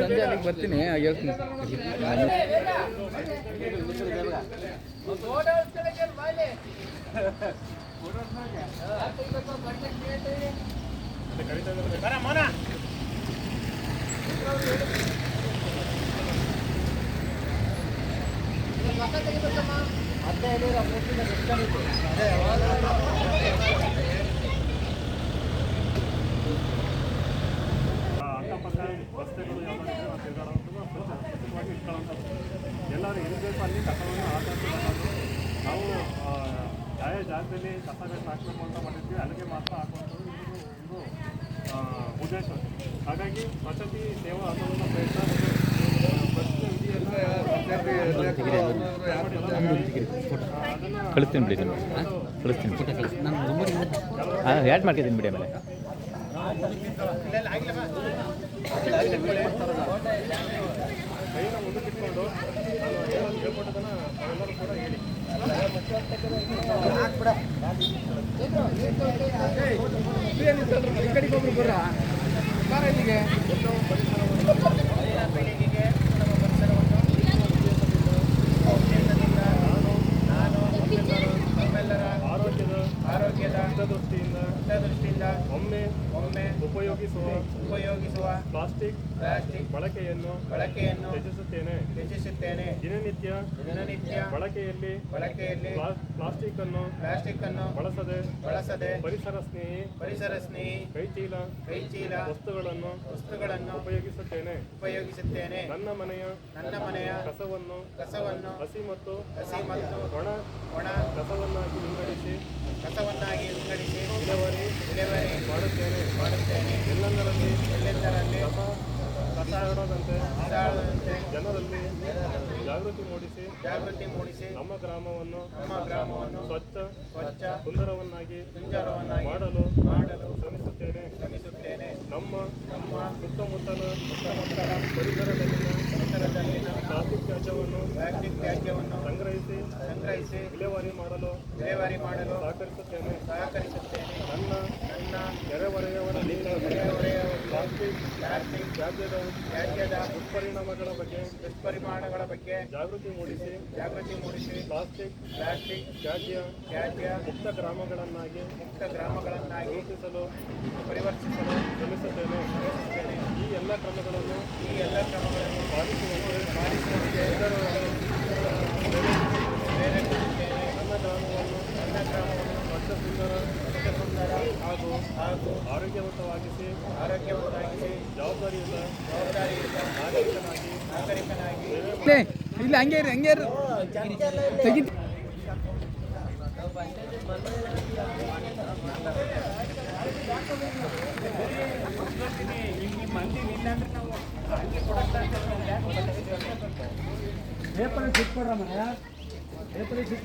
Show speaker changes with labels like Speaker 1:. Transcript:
Speaker 1: ಸಂಜೆ ಅಲ್ಲಿಗೆ ಬರ್ತೀನಿ ಹೇಳ್ತೀನಿ.
Speaker 2: ಅಕ್ಕಪಕ್ಕ ಎಲ್ಲರೂ ಎಲ್ಲಿ ಬೇಕು ಅಲ್ಲಿ ಕಸವನ್ನು ಆಚರಿಸಿ ನಾವು ಯಾವ ಜಾಗದಲ್ಲಿ ಕಸ ಬೇಕು ಹಾಕಬೇಕು ಅಂತ ಮಾಡಿರ್ತೀವಿ ಅಲ್ಲಿಗೆ ಮಾತ್ರ ಹಾಕುವಂಥದ್ದು ಇದು ಒಂದು ಉದ್ದೇಶ. ಹಾಗಾಗಿ ವಸತಿ ಸೇವಾ ಆಂದೋಲನ ಪ್ರಯತ್ನ
Speaker 1: ಕಳಿಸ್ತೀನಿ ಬಿಡಿ ಕಳಿಸ್ತೀನಿ. ಆ್ಯಡ್ ಮಾಡ್ತಿದ್ದೀನಿ ಬಿಡಿ ಆಮೇಲೆ?
Speaker 2: ಕೈನ ಮುಂದಕ್ಕಿಟ್ಕೊಂಡು ಹಿತದೃಷ್ಟಿಯಿಂದ ಒಮ್ಮೆ
Speaker 3: ಒಮ್ಮೆ
Speaker 2: ಉಪಯೋಗಿಸುವ
Speaker 3: ಉಪಯೋಗಿಸುವ
Speaker 2: ಪ್ಲಾಸ್ಟಿಕ್
Speaker 3: ಪ್ಲಾಸ್ಟಿಕ್
Speaker 2: ಬಳಕೆಯನ್ನು
Speaker 3: ಬಳಕೆಯನ್ನು
Speaker 2: ಹೆಚ್ಚಿಸುತ್ತೇನೆ
Speaker 3: ತ್ಯಜಿಸುತ್ತೇನೆ.
Speaker 2: ದಿನನಿತ್ಯ
Speaker 3: ದಿನನಿತ್ಯ
Speaker 2: ಬಳಕೆಯಲ್ಲಿ
Speaker 3: ಬಳಕೆಯಲ್ಲಿ
Speaker 2: ಪ್ಲಾ- ಪ್ಲಾಸ್ಟಿಕ್ ಅನ್ನು
Speaker 3: ಪ್ಲಾಸ್ಟಿಕ್ ಅನ್ನು
Speaker 2: ಬಳಸದೆ
Speaker 3: ಬಳಸದೆ
Speaker 2: ಪರಿಸರ ಸ್ನೇಹಿ
Speaker 3: ಪರಿಸರ ಸ್ನೇಹಿ
Speaker 2: ಕೈಚೀಲ
Speaker 3: ಕೈಚೀಲ
Speaker 2: ವಸ್ತುಗಳನ್ನು
Speaker 3: ವಸ್ತುಗಳನ್ನು
Speaker 2: ಉಪಯೋಗಿಸುತ್ತೇನೆ.
Speaker 3: ಉಪಯೋಗಿಸುತ್ತೇನೆ.
Speaker 2: ನನ್ನ ಮನೆಯ
Speaker 3: ನನ್ನ ಮನೆಯ
Speaker 2: ಕಸವನ್ನು
Speaker 3: ಕಸವನ್ನು
Speaker 2: ಹಸಿ ಮತ್ತು
Speaker 3: ಹಸಿ ಮತ್ತು
Speaker 2: ಒಣ
Speaker 3: ಒಣ
Speaker 2: ಕಸವನ್ನಾಗಿ ವಿಂಗಡಿಸಿ
Speaker 3: ಕಸವನ್ನಾಗಿ ವಿಂಗಡಿಸಿ
Speaker 2: ವಿಲೇವಾರಿ
Speaker 3: ವಿಲೇವಾರಿ
Speaker 2: ಮಾಡುತ್ತೇನೆ.
Speaker 3: ಮಾಡುತ್ತೇನೆ.
Speaker 2: ಎಲ್ಲೆಂದರಲ್ಲಿ
Speaker 3: ಎಲ್ಲೆಂದರಲ್ಲಿ
Speaker 2: ಜನರಲ್ಲಿ ಜಾಗೃತಿ ಮೂಡಿಸಿ
Speaker 3: ಜಾಗೃತಿ ಮೂಡಿಸಿ
Speaker 2: ನಮ್ಮ ಗ್ರಾಮವನ್ನು
Speaker 3: ನಮ್ಮ ಗ್ರಾಮವನ್ನು
Speaker 2: ಸ್ವಚ್ಛ
Speaker 3: ಸ್ವಚ್ಛ
Speaker 2: ಸುಂದರವನ್ನಾಗಿ
Speaker 3: ಸುಂದರವನ್ನಾಗಿ
Speaker 2: ಮಾಡಲು
Speaker 3: ಮಾಡಲು
Speaker 2: ಶ್ರಮಿಸುತ್ತೇನೆ.
Speaker 3: ಶ್ರಮಿಸುತ್ತೇನೆ.
Speaker 2: ನಮ್ಮ
Speaker 3: ನಮ್ಮ
Speaker 2: ಸುತ್ತಮುತ್ತಲ
Speaker 3: ಸುತ್ತಮುತ್ತಲ
Speaker 2: ಪರಿಸರದಲ್ಲಿನ
Speaker 3: ಪರಿಸರದಲ್ಲಿನ
Speaker 2: ಪ್ಲಾಸ್ಟಿಕ್ ತ್ಯಾಜ್ಯವನ್ನು
Speaker 3: ಪ್ಲಾಸ್ಟಿಕ್ ತ್ಯಾಜ್ಯವನ್ನು
Speaker 2: ಸಂಗ್ರಹಿಸಿ
Speaker 3: ಸಂಗ್ರಹಿಸಿ
Speaker 2: ವಿಲೇವಾರಿ ಮಾಡಲು
Speaker 3: ವಿಲೇವಾರಿ ಮಾಡಲು
Speaker 2: ಸಹಕರಿಸುತ್ತೇನೆ.
Speaker 3: ಸಹಕರಿಸುತ್ತೇನೆ.
Speaker 2: ನನ್ನ
Speaker 3: ನನ್ನ
Speaker 2: ನೆರೆಹೊರೆಯವರಲ್ಲಿ ಪ್ಲಾಸ್ಟಿಕ್
Speaker 3: ಪ್ಲಾಸ್ಟಿಕ್
Speaker 2: ತ್ಯಾಜ್ಯದ
Speaker 3: ತ್ಯಾಜ್ಯದ
Speaker 2: ದುಷ್ಪರಿಣಾಮಗಳ ಬಗ್ಗೆ
Speaker 3: ದುಷ್ಪರಿಮಾಣಗಳ ಬಗ್ಗೆ
Speaker 2: ಜಾಗೃತಿ ಮೂಡಿಸಿ
Speaker 3: ಜಾಗೃತಿ ಮೂಡಿಸಿ
Speaker 2: ಪ್ಲಾಸ್ಟಿಕ್
Speaker 3: ಪ್ಲಾಸ್ಟಿಕ್
Speaker 2: ತ್ಯಾಜ್ಯ
Speaker 3: ತ್ಯಾಜ್ಯ
Speaker 2: ಮುಕ್ತ ಗ್ರಾಮಗಳನ್ನಾಗಿ
Speaker 3: ಮುಕ್ತ ಗ್ರಾಮಗಳನ್ನಾಗಿ
Speaker 2: ರೂಪಿಸಲು
Speaker 3: ಪರಿವರ್ತಿಸಲು
Speaker 2: ಶ್ರಮಿಸುತ್ತೇನೆ.
Speaker 3: ಶ್ರಮಿಸುತ್ತೇನೆ.
Speaker 2: ಈ ಎಲ್ಲ ಕ್ರಮಗಳನ್ನು
Speaker 3: ಈ ಎಲ್ಲ ಕ್ರಮಗಳನ್ನು
Speaker 2: ಪಾಲಿಸುವಂತೆ
Speaker 3: ಪಾಲಿಸುವಂತೆ
Speaker 2: ನನ್ನ ಗ್ರಾಮವನ್ನು
Speaker 3: ನನ್ನ ಗ್ರಾಮವನ್ನು
Speaker 2: ಸ್ವಚ್ಛ ಸುಂದರ
Speaker 3: ಸ್ವಚ್ಛ ಸುಂದರ
Speaker 2: ಆರೋಗ್ಯವಂತವಾಗಿಸಿ
Speaker 3: ಆರೋಗ್ಯವಂತಾಗಿಸಿ
Speaker 2: ಜವಾಬ್ದಾರಿಯುತ
Speaker 3: ಜವಾಬ್ದಾರಿಯುತ
Speaker 2: ನಾಗರಿಕನಾಗಿ
Speaker 3: ನಾಗರಿಕನಾಗಿ.
Speaker 1: ಇಲ್ಲ ಹಂಗೆ ಇರಿ ಹಂಗೆ ಇರು. ತೆಗಿ
Speaker 4: ಪೇಪರ್ ಸಿಟ್ ಕೊಡ್ರ ಮನೆ ಪೇಪರ್ ಸಿಟ್